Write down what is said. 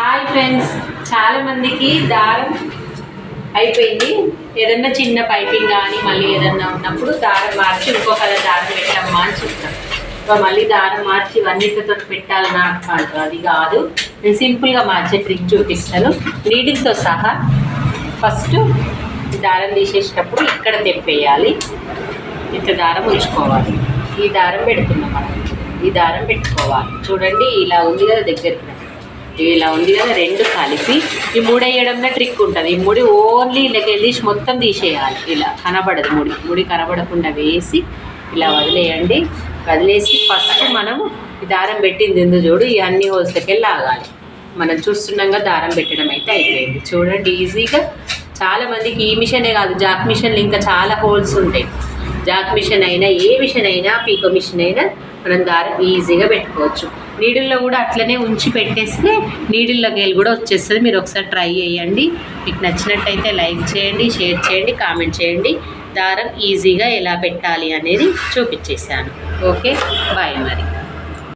Hi friends చాలా మందికి దారం అయిపోయింది. ఏదన్నా చిన్న పైపింగ్ కానీ మళ్ళీ ఏదన్నా ఉన్నప్పుడు దారం మార్చి ఇంకో కలర్ దారం పెట్టమ్మా అని చెప్తాను మళ్ళీ దారం మార్చి ఇవన్నిటితో పెట్టాలన్నా అంటారు అది కాదు. నేను సింపుల్గా మార్చే ట్రిక్ చూపిస్తాను. నీడిల్తో సహా ఫస్ట్ దారం తీసేసేటప్పుడు ఇక్కడ తెప్పేయాలి. ఇంత దారం ఉంచుకోవాలి. ఈ దారం పెడుతున్నాం మనం. ఈ దారం పెట్టుకోవాలి. చూడండి ఇలా ఉంది కదా దగ్గరికి. ఇలా ఉంది కదా రెండు కలిపి ఈ ముడి వేయడమే ట్రిక్ ఉంటుంది. ఈ ముడి ఓన్లీ ఇలాగ తీసి మొత్తం తీసేయాలి. ఇలా కనబడదు ముడి. ముడి కనబడకుండా వేసి ఇలా వదిలేయండి. వదిలేసి ఫస్ట్ మనము ఈ దారం పెట్టింది ఎందుకు చూడు ఈ అన్ని హోల్స్లకి లాగాలి. మనం చూస్తుండగా దారం పెట్టడం అయితే అయిపోయింది. చూడండి ఈజీగా చాలామందికి ఈ మిషనే కాదు. జాక్ మిషన్లు ఇంకా చాలా హోల్స్ ఉంటాయి. జాక్ మిషన్ అయినా ఏ మిషన్ అయినా పీకో మిషన్ అయినా మనం దారం ఈజీగా పెట్టుకోవచ్చు. నీడిల్లో కూడా అట్లనే ఉంచి పెట్టేస్తే నీడిల్లో గేలు కూడా వచ్చేస్తుంది. మీరు ఒకసారి ట్రై చేయండి. మీకు నచ్చినట్టయితే లైక్ చేయండి షేర్ చేయండి కామెంట్ చేయండి. దారం ఈజీగా ఎలా పెట్టాలి అనేది చూపించేశాను. ఓకే? బాయ్ మరి.